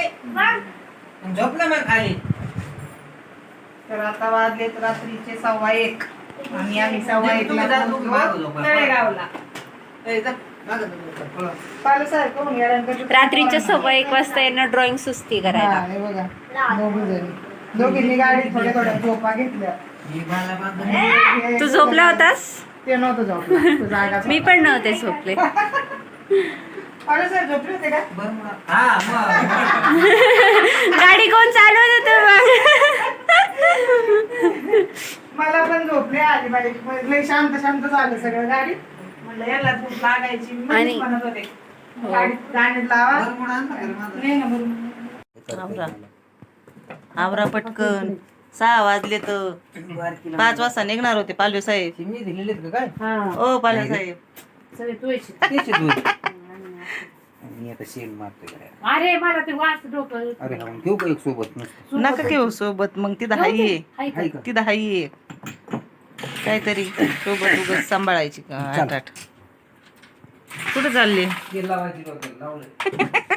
रे झोपला मग खाली. तर आता वाजलेत रात्रीचे सव्वा एक. आणि आम्ही सव्वा तुम्ही एकला जा, तुम्ही मागं पोहोचलो झोपा. तळेगावला. ए, जा. मागं जा, पळा. पालू साहेब कोण येड्यांकडे- रात्रीच्या सव्वा एक वाजता येणं ड्रॉइंग सुस्ती करायला. बघा. दोघी जणी. दोघींनी गाडीत थोड्या थोड्या झोपा घेतल्या. बाला बांधून. तू झोपला होतास? ते नव्हतं झोपलं. तो जागाच मी पण नव्हते झोपले. हा. गाडी कोण चालवत होतं मग? मला पण झोपले आली लय शांत शांत झालं सगळं गाडी. म्हणलं याला झोप लागायची म्हणत होते गाडीत लावा. बरोबर आवरा. आवरा पटकन. सहा वाजले तर. पाच वाजता निघणार होते पालवे साहेब. मी दिलेली काय? ओ पालवे साहेब. मी आता शेण मारतोय काय. अरे मला ते वाच डोकं अरे हा, मग घेऊ का एक सोबत नुसतं? नका घेऊ सोबत मग ती दहाई आहे हाय का? आहे का? ती दहाई आहे काहीतरी सोबत उगत सांभाळायची का? आठ आठ. कुठे चालली? तेल लावायची डोक्याला, लावलंय.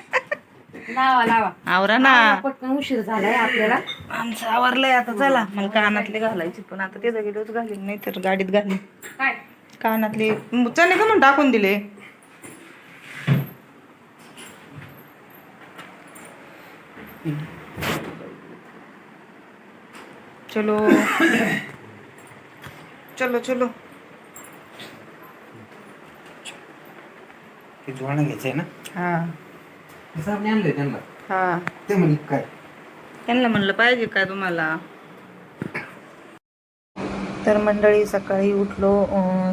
लावा लावा. आवरा ना. पटकन उशीर झालाय आपल्याला. आमचं आवरलंय आता चला. मला कानातले घालायचे पण आता ते गेलोच घालीन नाही तर गाडीत घालीन. काय? कानातले चणे का म्हणून टाकून दिले. चलो। चलो चलो। ते धुवाणं घ्यायचंय ना? हा. आणलंय त्यांना. हा. ते म्हणे काय? त्यांना म्हणलं पाहिजे काय तुम्हाला? तर मंडळी सकाळी उठलो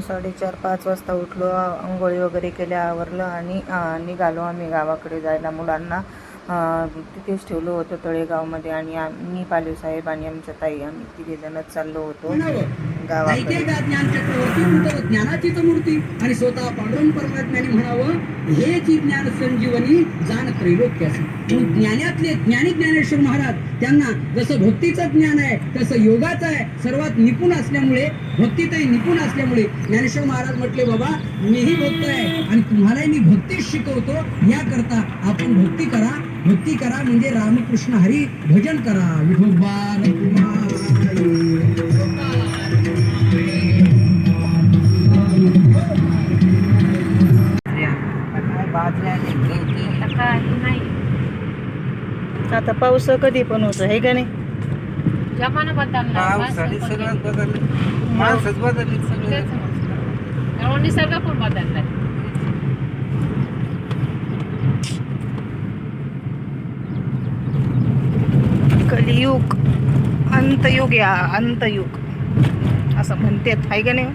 साडेचार पाच वाजता उठलो आंघोळी वगैरे केल्या आवरलं आणि निघालो आम्ही गावाकडे जायला मुलांना. तिथेच ठेवलं होतं तळेगावमध्ये आणि आम्ही पालवे साहेब आणि आमच्या ताई आम्ही तिघे जणच चाललो होतो गावाकडे. ऐकेल का ज्ञान चक्रवर्ती उतर ज्ञानाचीच मूर्ती आणि स्वतः पांडुरंग परमात्म्याने म्हणावं हेच ज्ञान संजीवनी जाण त्रैलोक्यासी म्हणून ज्ञानातले ज्ञानी ज्ञानेश्वर महाराज त्यांना जसं भक्तीचं ज्ञान आहे तसं योगाचं आहे सर्वात निपुण असल्यामुळे भक्तीतही निपुण असल्यामुळे ज्ञानेश्वर महाराज म्हटले बाबा मीही भक्त आहे आणि तुम्हालाही मी भक्तीच शिकवतो याकरता आपण भक्ती करा. भक्ती करा म्हणजे रामकृष्ण हरी भजन करा. विठोबा आता काही नाही आता पाऊस कधी पण होतो हे का नाही? जमाना बदलला माणसंच बदलली सगळं. त्यामुळे निसर्ग पण बदललाय. कलियुग अंतयुग या अंतयुग. असं म्हणतात आहे का नाही?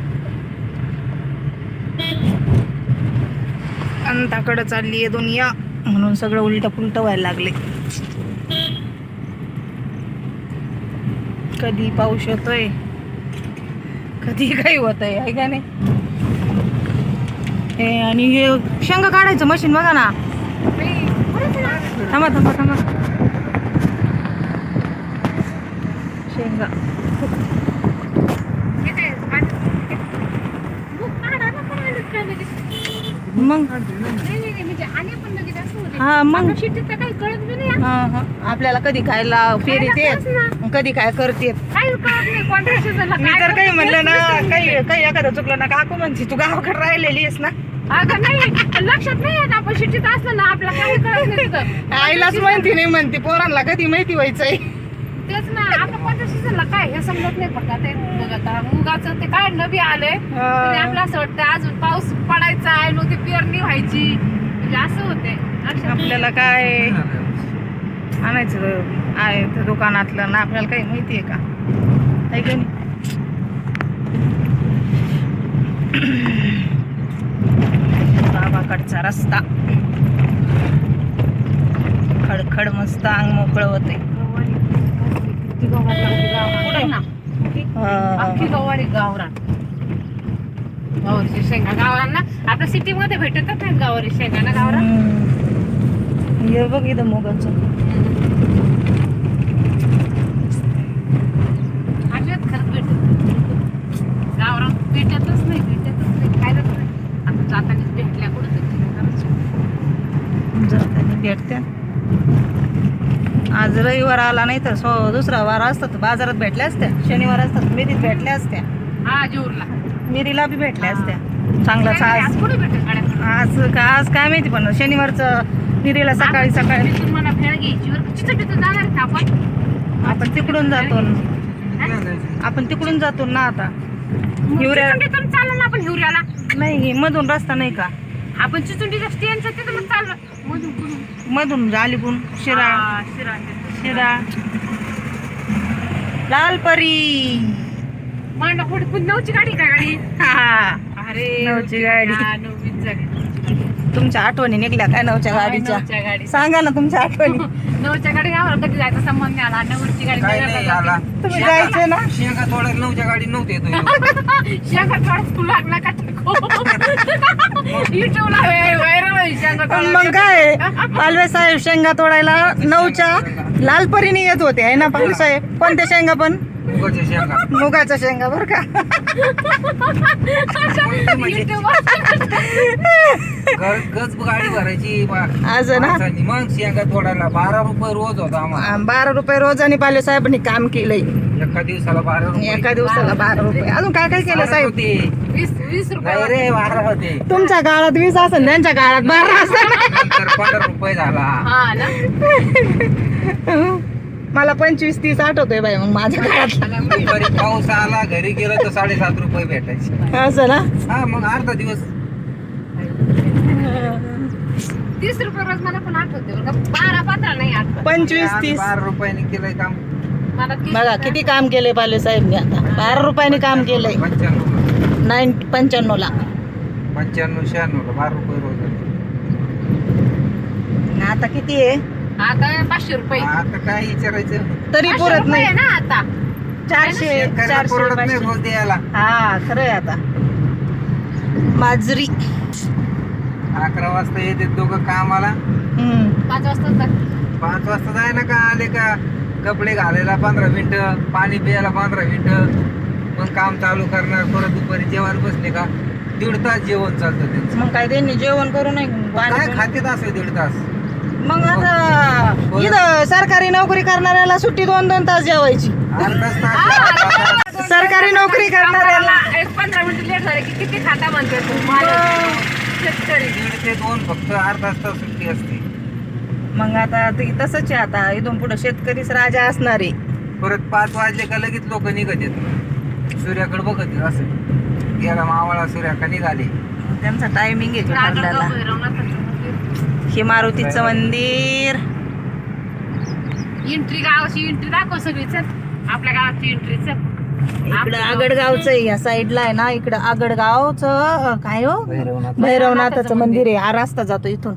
अंताकडं चालली आहे दुनिया म्हणून सगळं उलट पुलट व्हायला लागले. कधी पाऊस येतोय कधी काही होत आहे का नाही? हे आणि हे शेंगा काढायचं मशीन बघा ना. थांबा थांबा थांबा. शेंगा मग? हा मग. हा हा. आपल्याला कधी खायला फेरी येत. कधी काय करते? मी तर काही म्हणलं ना काही काही एखादं चुकलं ना काकू म्हणते तू गावाकडे राहिलेली आहेस ना. अगं नाही लक्षात नाही येत आपण शिटीत असलं ना आपला काही कळत नाही आईलाच म्हणते नाही म्हणते पोरांना कधी माहिती व्हायचंय तेच ना आता कोणत्या सीझनला काय हे समजत नाही फक्त ते बघ आता मुगाचं ते काय नवी आलंय. तरी आपलं असं वाटतं अजून पाऊस पडायचा आहे पेरणी व्हायची. म्हणजे असं होते. आपल्याला काय? आणायचं आहे त्या दुकानातलं. ना आपल्याला काही माहिती आहे का? आहे का नाही? गावाकडचा रस्ता. खडखड मस्त अंग मोकळं होते ना. अख्खी गवारी गावरान गावरची शेंगा गावरांना आपल्या सिटी मध्ये भेटतच नाहीत गावरी शेंगा ना गावरान? हे बघ इथं मुगाचं अजिबात खरंच भेटत गावरान भेटतच नाही भेटतच नाही खायलाच नाही आता जातानीच भेटल्या कुठं तरी जाताना भेटत्या आज रविवार आला नाही तर सो दुसरा वार असतात बाजारात भेटल्या असत्या. शनिवार असतात मिरीत भेटल्या असत्या. हा मिरीला बी भेटल्या असत्या. चांगला आज का आज काय माहिती पण शनिवारचं मिरीला सकाळी सकाळी मला भेळ घ्यायची. आपण. आपण तिकडून जातो. आपण तिकडून जातो ना आता. हिवऱ्या चिचुंडी तिथून चाललं ना आपण हिवऱ्याला. नाही मधून रस्ता नाही का? आपण चिचुंडीच्या स्टेनच्या तिथं मग चाललं मधून मधून. अलीकून शिरा. हा, शिरा. शिरा लालपरी मांडा पुढे पुढे नऊची गाडी का गाडी? हा अरे नऊची गाडी. हा, नऊवीच झाली. तुमच्या आठवणी निघल्या काय नवच्या गाडीच्या? नऊच्या गाडी सांगा ना तुमच्या आठवणी. नऊच्या गाडी आम्हाला कधी जायचा संबंध नाही आला. नऊची गाडी काय नाही आला तुम्ही जायचे ना? शेंगा थोड्या नऊच्या गाडी नव्हते तो शेंगा थोडा फुल लागला का युट्यूबला व्हायरल शेंगा पण मग काय? पालवे साहेब शेंगा तोडायला नऊच्या लाल परीने येत होते आहे ना पालवे साहेब? कोणत्या शेंगा पण? मुगाच्या शेंगा. बर का? गच गाडी भरायची आज ना. मग शेंगा तोडायला बारा रुपये रोज होता आम्हाला. बारा रुपये रोजाने पालवे साहेबांनी काम केलंय. एका दिवसाला बारा रुपये. एका दिवसाला बारा रुपये. अजून काय काय केलं साहेब? होते. वीस वीस नाही रुपये रे बारा होते. तुमच्या काळात वीस असेल त्यांच्या काळात बारा असेल. पंधरा रुपये झाला. हा ना. मला पंचवीस तीस आठवतोय बाई मग माझ्या दुपारी पाऊस आला घरी गेलं तर साडेसात रुपये भेटायचे. असं ना? हा मग अर्धा दिवस. तीस रुपये रोज मला पण आठवते बरं का. बारा पंधरा नाही आठवत. पंचवीस तीस. बारा रुपयाने केलंय काम. मला तीस बघा रुपये- किती काम केले पाले साहेबने आता. बारा रुपयाने काम केलंय. पंच्याण्णव नाईन पंच्याण्णव ला पंच्याण्णव शहाण्णव बारा रुपये रोज. आता किती आहे? आता पाचशे रुपये. आता काय विचारायचं? तरी पाचशे पुरत रुपये नाही. ना आता. चारशे शेतकऱ्याला चारशे परवडत नाही पाचशे. रोज द्यायला. हा खरंय आता. बाजरी अकरा वाजता येते दोघं कामाला. हम्म. पाच वाजता. पाच वाजता जाय ना का आले का? कपडे घालायला पंधरा मिनिटं पाणी प्यायला पंधरा मिनिटं. मग काम चालू करणार परत दुपारी जेवायला बसले का? दीड तास जेवण चालतं त्यांचं. मग काय त्यांनी जेवण करू नाही काय खातेत असे दीड तास. मग आता इथं सरकारी नोकरी करणाऱ्याला सुट्टी दोन दोन तास जेवायची. अर्धाच तास सरकारी नोकरी करणाऱ्याला. आम्हाला एक पंधरा मिनिट लेट झाले की किती खाता म्हणते तू? मालक. शेतकरी. दीड ते दोन फक्त अर्धाच तास सुट्टी असते. मग आता ते तसंच आहे आता. इथून पुढे शेतकरीच राजा असणार. आहे परत पाच वाजले का लगेच लोक निघत येत सूर्याकडे बघत येत असं. गेला मावळा सूर्या का निघाले. त्यांचा टायमिंग आहे तो ठरलेला. हे मारुतीचं मंदिर. एंट्री गावाची एंट्री दाखव सगळी चल आपल्या गावाची एंट्री चल इकडं आगडगावचं आहे या साईडला आहे ना इकडं आगडगावचं काय हो? भैरवनाथ भैरवनाथाचं मंदिर. आहे. हा रस्ता जातो इथून.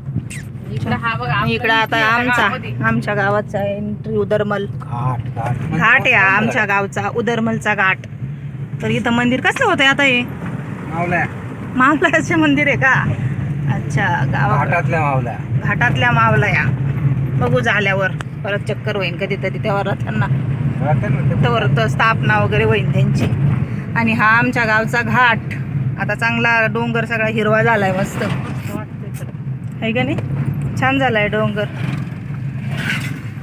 इकडं हा बघा इकडं आता आमचा. आमच्या गावाचा एंट्री उदरमल. घाट आहे हा आमच्या गावचा उदरमलचा घाट. तर इथं मंदिर कसलं होतंय आता हे? मावल्या. महाबळाचे मंदिर आहे का? अच्छा गावा घाटातल्या मावल्या. घाटातल्या मावलया बघू झाल्यावर. परत चक्कर होईन कधीतरी तेव्हा रथांना. राहते ना ते. तर तर स्थापना वगैरे होईन त्यांची. आणि हा आमच्या गावचा घाट. आता चांगला डोंगर सगळा हिरवा झालाय मस्त. आहे का नाही? छान झालाय डोंगर.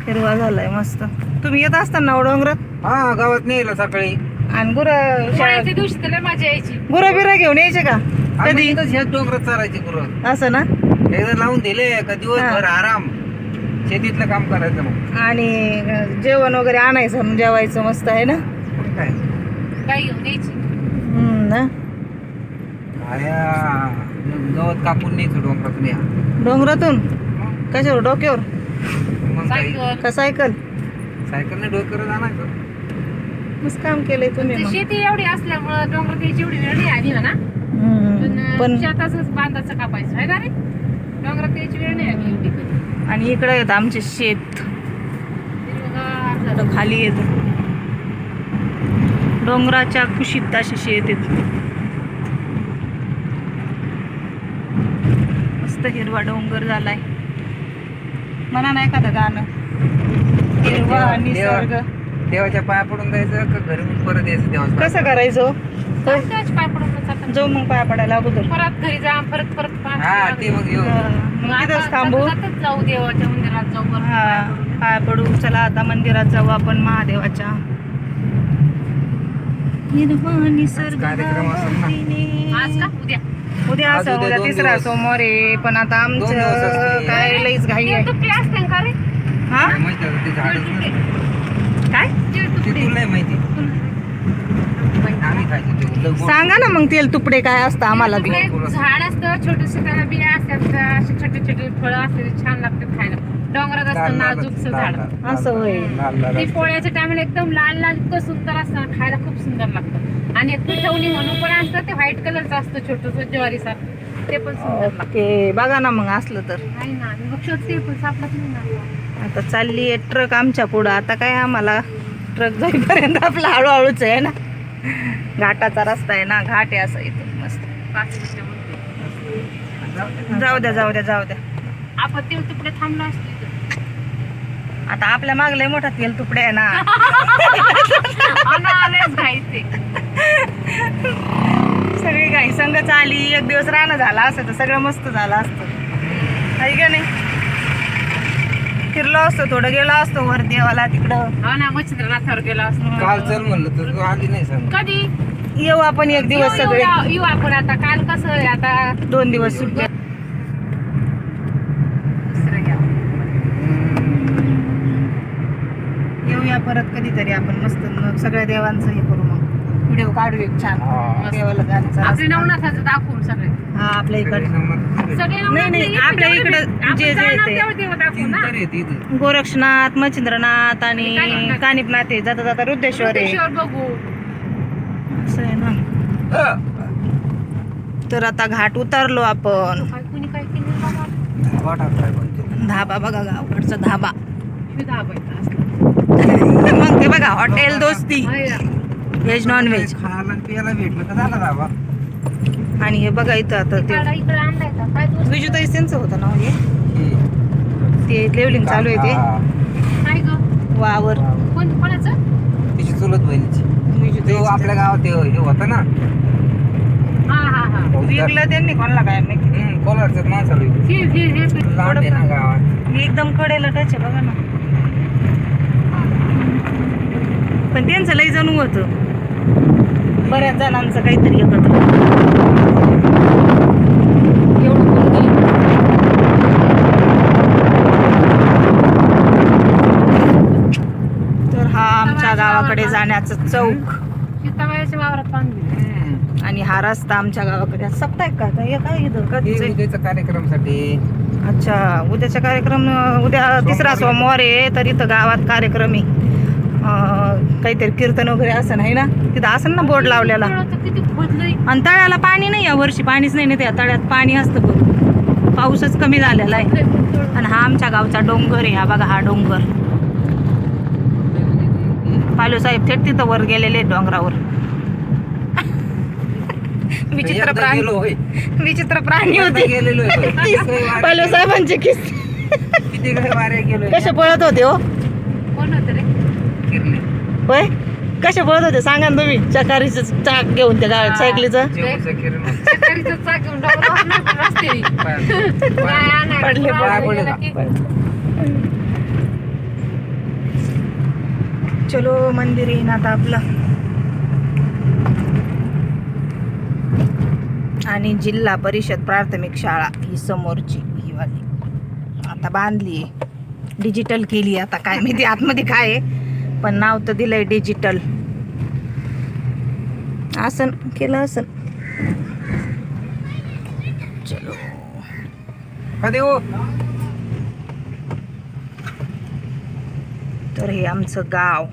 हिरवा झालाय मस्त. तुम्ही येत असताना हो डोंगरात? हा गावात नेलं सकाळी. आणि गुर दिवाळीच्या दिवशी तर लय मजा यायची. गुरं बिरं घेऊन यायचे का? कधी? इथंच ह्याच डोंगरात चालायचे गुरं असं ना? एकदा लावून दिले का दिवसभर आराम. शेतीतलं काम करायचं मग. आणि जेवण वगैरे आणायचं आणि जेवायचं मस्त आहे ना? काय? गाई घेऊन यायची? हम्म ना? आया, गवत कापून न्यायचं डोंगरातून या. डोंगरातून? कशावर डोक्यावर? मग सायकल. का सायकल? सायकलने डोक्यावर जाणार मस्त काम केलंय तुम्ही मग. शेती एवढी असल्यामुळं डोंगर यायची एवढी वेळ नाही आली म्हणा. पण बांधाचं कापायचं आहे ना रे? डोंगरात यायची वेळ नाही आली एवढी कधी. आणि इकडे येत आमचे शेत. हिरवंगार झालं. इकडं खाली येत डोंगराच्या कुशीत असे शेत येत मस्त हिरवा डोंगर झालाय. म्हणा नाही का गाणं. हिरवा देवा- निसर्ग देवा- देवाच्या पाया पडून जायचं का घरी परत यायचं देवाच्या कसं करायचं? पाय पडून. जाऊ मग पाया पडायला अगोदर. परत घरी जा परत परत हा ते मग येऊ. मग तिथंच थांबू. जाऊ देवाच्या मंदिरात जाऊ बरं हा. पाय पडू. चला आता मंदिरात जाऊ आपण महादेवाच्या. निर्वाणी सर्व कार्यक्रम असेल ना. आज का? उद्या. उद्या आज असं उद्या उद्या दोन तिसरा दिवस. सोमवार आहे पण आता दिवस आमचं असते. काय लईच घाई आहे. तुकडे असते का रे हा? काय माहिती आता ते झाडच नसतं. काय? तीळ ते तुकडे तुला नाही माहिती. आम्ही खायचो ते लग्न. सांगा ना मग तेल तुकडे काय असतं आम्हाला बी. तुकडे झाड असतं छोटेसे त्याला बिया असतात असे छोटे छोटे फळं असते छान लागतात खायला. डोंगरात असतं लाल नाजूकचं लाल झाड. लाल लाल असं होय. लाल लाल ते. पोळ्याच्या टायमाला एकदम लाल लाल इतकं सुंदर असतं खायला खूप सुंदर लागतं. आणि एक पिठवणी म्हणून पण असतं ते व्हाईट कलरचं असतं छोटस ज्वारी ते पण सुंदर लागतं. ओके बघा ना मग असलं तर. नाही ना शोधते पण सापडत नाही ना. आता चालली आहे ट्रक आमच्या पुढं. आता काय आम्हाला ट्रक जाईपर्यंत आपला हळूहळूच आहे ना? घाटाचा रस्ता आहे ना घाट आहे असं इथं मस्त. जाऊ द्या जाऊ द्या जाऊ द्या. आपण ते तुकडे थांबलो असतो. आता आपल्या मागलंय मोठा तेल तुकडे आहे ना. सगळी गाई संघच आली एक दिवस राहणं झाला असतं तर सगळं मस्त झालं असतं. आहे का नाही? फिरलो असतो थोडं गेलो असतो वर देवाला तिकडं. हा ना मच्छिंद्रनाथावर गेला असतो. काल चल म्हणलं तर तू आली नाही सांग कधी? येऊ आपण एक दिवस येऊ- सगळे. येऊ येऊ आपण आता. काल कसं आहे आता? दोन दिवस सुट्ट्या दुसरं घ्या. येऊया परत कधीतरी आपण मस्त मग सगळ्या देवांचं हे करू. व्हिडिओ काढू एक छान. हा. देवाला जायचं आपले नवनाथाचं दाखवून सगळे. हा आपल्या इकडे. सगळे नाही, नाही, नवनाथ आपल्या जेवढे इकडं भेट- आपण जे- जे जाणार ते- तेवढे देव दाखवू तीन ना. तर येते इथं गोरक्षनाथ मच्छिंद्रनाथ आणि. कानिपनाथ आहे. जाता जाता रुद्रेश्वर आहे. बघू. असं आहे ना. तर आता घाट उतरलो आपण. काय कुणी काय केलं बाबा? वाटा काय म्हणतो धाबा बघा गावकडचा धाबा. असलं. मग ते बघा हॉटेल दोस्ती. हाय ना. व्हेज नॉन व्हेज खायला आणि प्यायला भेटलं तर झालं दाबा आणि हे बघा इथं आता ते? विजुताई त्यांचं होतं ना हो. ते लेवलिंग चालू आहे हा. काय ग. वावर. कोण कोणाचं? तिची चुलत बहिणीची. तो विजुताई आपल्या गावात ते हे होतं ना. हा हा हा. विकलं त्यांनी कोणाला काय माहिती? हम्म, कोलारचं माणसाला विकलं. लांब आहे ना गावात. मी एकदम कडेला टच आहे बघा ना. पण त्यांचं लई जणू होतं. बऱ्याच जणांचं काहीतरी एकत्र. एवढं? तर हा आमच्या गावाकडे जाण्याचं चौक. सीताबाईच्या वावरात. आणि हा रस्ता आमच्या गावाकडे साप्ताहिक का? काय काय इथं? हे कधीच कार्यक्रमासाठी. अच्छा उद्याचा कार्यक्रम उद्या तिसरा सोमवार. आहे तर इथं गावात कार्यक्रम आहे. काहीतरी कीर्तन वगैरे असं नाही ना? तिथं असं ना बोर्ड लावलेला. आणि तळ्याला पाणी नाही या वर्षी पाणीच नाही ना त्या तळ्यात. पाणी असतं बघ. पाऊसच कमी झालेला आहे. आणि हा आमच्या गावचा डोंगर आहे. हा बघा हा डोंगर. पालू साहेब थेट तिथं वर गेलेले आहेत डोंगरावर. विचित्र प्राणी. विचित्र प्राणी होते. पालू साहेबांचे किस किती काही वाऱ्या गेलोय. कसे पळत होते हो? कोण होतं रे. होय? कसे पळत होते? सांगा ना तुम्ही. चकारीचं चाक घेऊन त्या गावात सायकलीचं. पडले? चलो मंदिर येईन आता आपलं. आणि जिल्हा परिषद प्राथमिक शाळा ही समोरची ही वाली. आता बांधली आहे डिजिटल केली आता काय माहिती आतमध्ये काय आहे. पण नाव तर दिलंय डिजिटल आसन केलं आसन. चलो. हो. तर हे आमचं गाव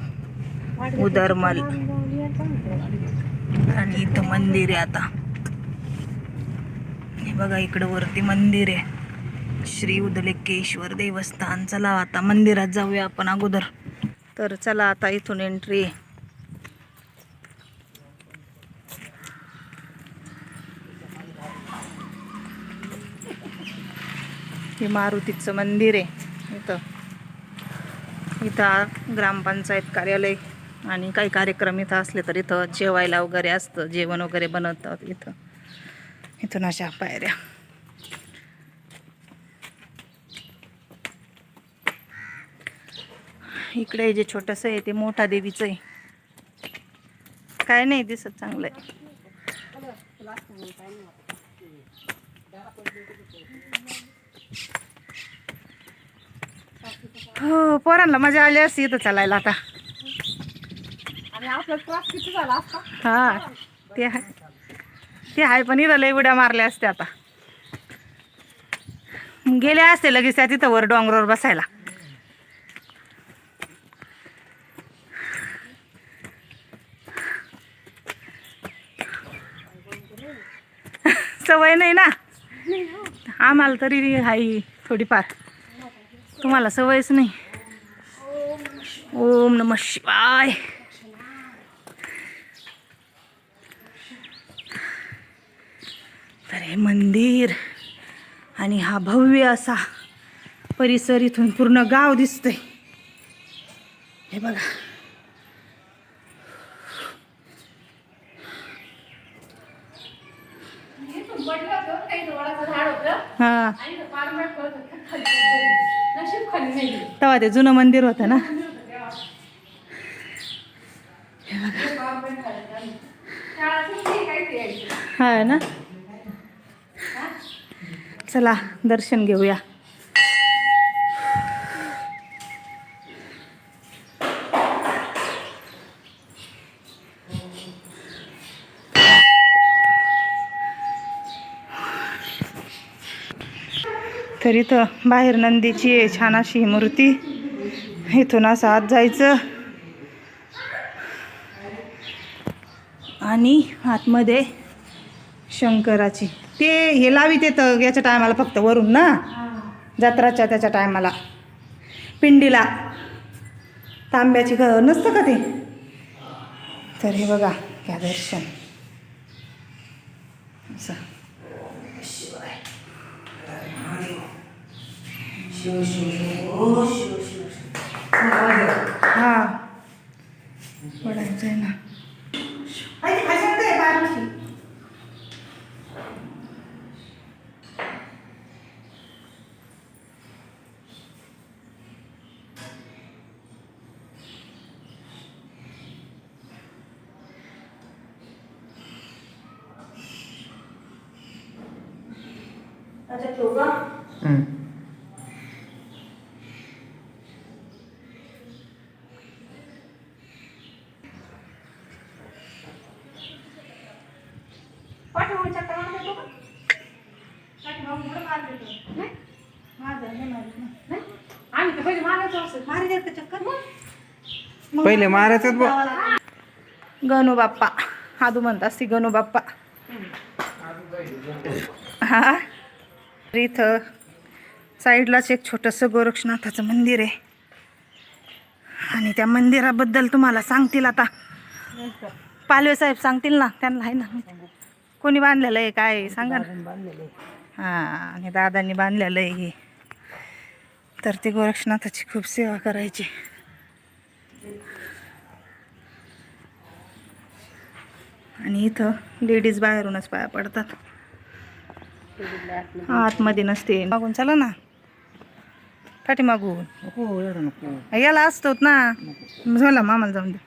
उदरमल. आणि इथं मंदिर आहे आता. हे बघा इकडं वरती मंदिर आहे. श्री उदलेकेश्वर देवस्थान चला आता मंदिरात जाऊया आपण अगोदर. तर चला आता इथून एंट्री हे मारुतीचं मंदिर आहे. इथं. इथं ग्रामपंचायत कार्यालय आणि काही कार्यक्रम इथं असले तर इथं जेवायला वगैरे असतं जेवण वगैरे बनवतात इथं. इथून अशा पायऱ्या. इकडे जे छोटंसं आहे ते मोठा देवीचं आहे. काय नाही दिसत चांगलं आहे. हो पोरांना मजा आली असती इथं चालायला आता. हा ते आहे ते आहे पण इथं लय उड्या मारल्या असत्या आता. गेले असते लगेच त्या तिथं वर डोंगरावर बसायला. सवय नाही ना. आम्हाला तरी आहे थोडीफार. तुम्हाला सवयच नाही. ओम नम शिवाय. तर हे मंदिर आणि हा भव्य असा परिसर इथून पूर्ण गाव दिसतंय. हे बघा इथून पडलं होतं काही वडाचं झाड होतं हा आणि इथं पार मेट पडत होतं. खाली पडलं. नशीब खाली नाही गेली. तेव्हा ते जुनं मंदिर होतं ना. हा ना. चला दर्शन घेऊया. तर इथं बाहेर नंदीची आहे छान अशी मूर्ती. इथून असं आत जायचं. आणि आतमध्ये शंकराची. ते हे लावित येतं याच्या टायमाला फक्त वरून ना? जत्राच्या त्याच्या टायमाला. पिंडीला. तांब्याची घ नसतं का ते? तर हे बघा घ्या दर्शन. असं. हा. पडायचं आहे ना पाठीमागून चक्कर मारत होतो का? नाही? नाही? आम्ही तर पहिले मारायचो असं. पहिले मारायचंच गणू बाप्पा. आदू म्हणतात ती गणू बाप्पा. हा? तर इथं साईडलाच एक छोटंसं गोरक्षनाथाचं मंदिर आहे. आणि त्या मंदिराबद्दल तुम्हाला सांगतील आता. पालवे साहेब सांगतील ना त्यांना आहे ना. कोणी बांधलेलं आहे काय? सांगा ना. हां आणि दादांनी बांधलेलं आहे तर ते गोरक्षनाथाची खूप सेवा करायची. आणि इथं लेडीज बाहेरूनच पाया पडतात. आतमध्ये नसते. मागून चला ना. पाठीमागून याला असतोच ना. झाला मामाला जाऊन दे.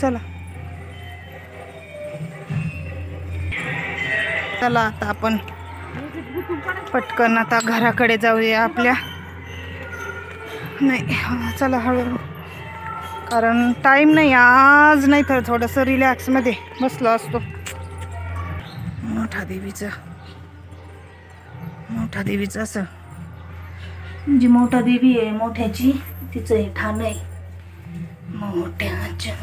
चला. चला आता आपण पटकन आता घराकडे जाऊया आपल्या. नाही हा, चला हळूहळू. कारण टाईम नाही आज नाही तर थोडंसं रिलॅक्समध्ये बसलो असतो. मोठा देवीचं मोठा देवीचं असं. जी मोठा देवी आहे मोठ्याची तिचं हे ठाण आहे. मोठ्याच्या